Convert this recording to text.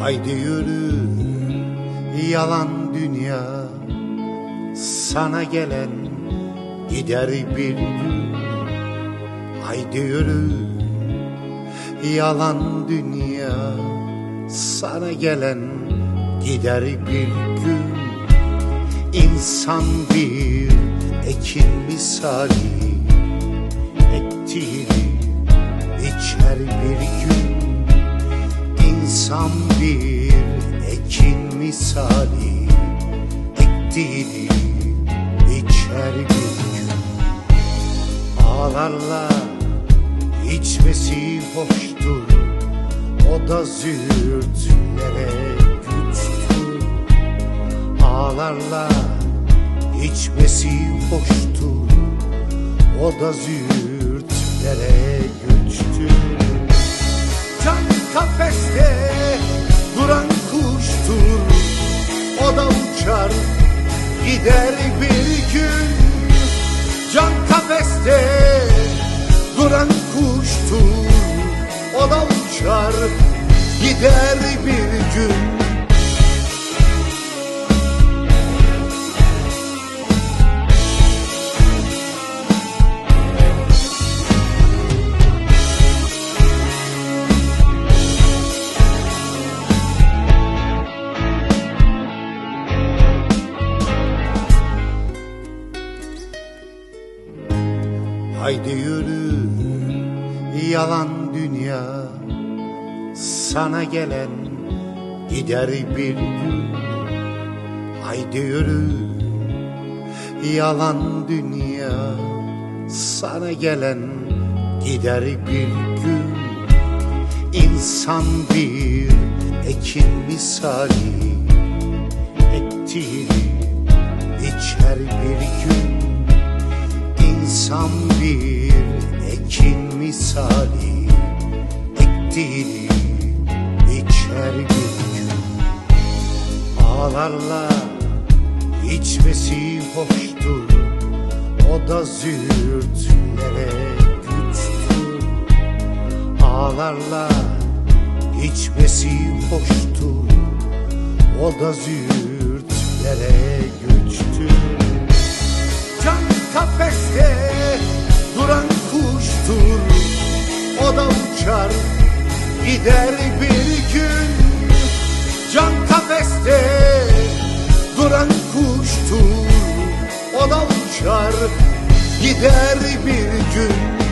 Haydi yürü yalan dünya. Sana gelen gider bir gün. Haydi yürü yalan dünya. Sana gelen gider bir gün. İnsan bir ekin misali Ektiğini içer bir gün İnsan bir ekin misali Ektiğini içer bir. Gün Ağlarla içmesi hoştur O da züğürtlere güçtür. Ağlarla içmesi hoştur O da züğürtlere güçtür kafeste duran kuştur. O da uçar gider bir gün. Can kafeste duran kuştur. O da uçar gider Haydi yürü yalan dünya Sana gelen gider bir gün. Haydi yürü yalan dünya Sana gelen gider bir gün. İnsan bir ekin misali Ektiğini içer bir gün. İnsan misali Ektiğini içer bir gün Ağlarla içmesi hoştur O da züğürtlere güçtür. Ağlarla içmesi hoştur O da züğürtlere güçtür. Can kafeste duran kuştur. O da uçar gider bir gün. Can kafeste duran kuştur. O da uçar gider bir gün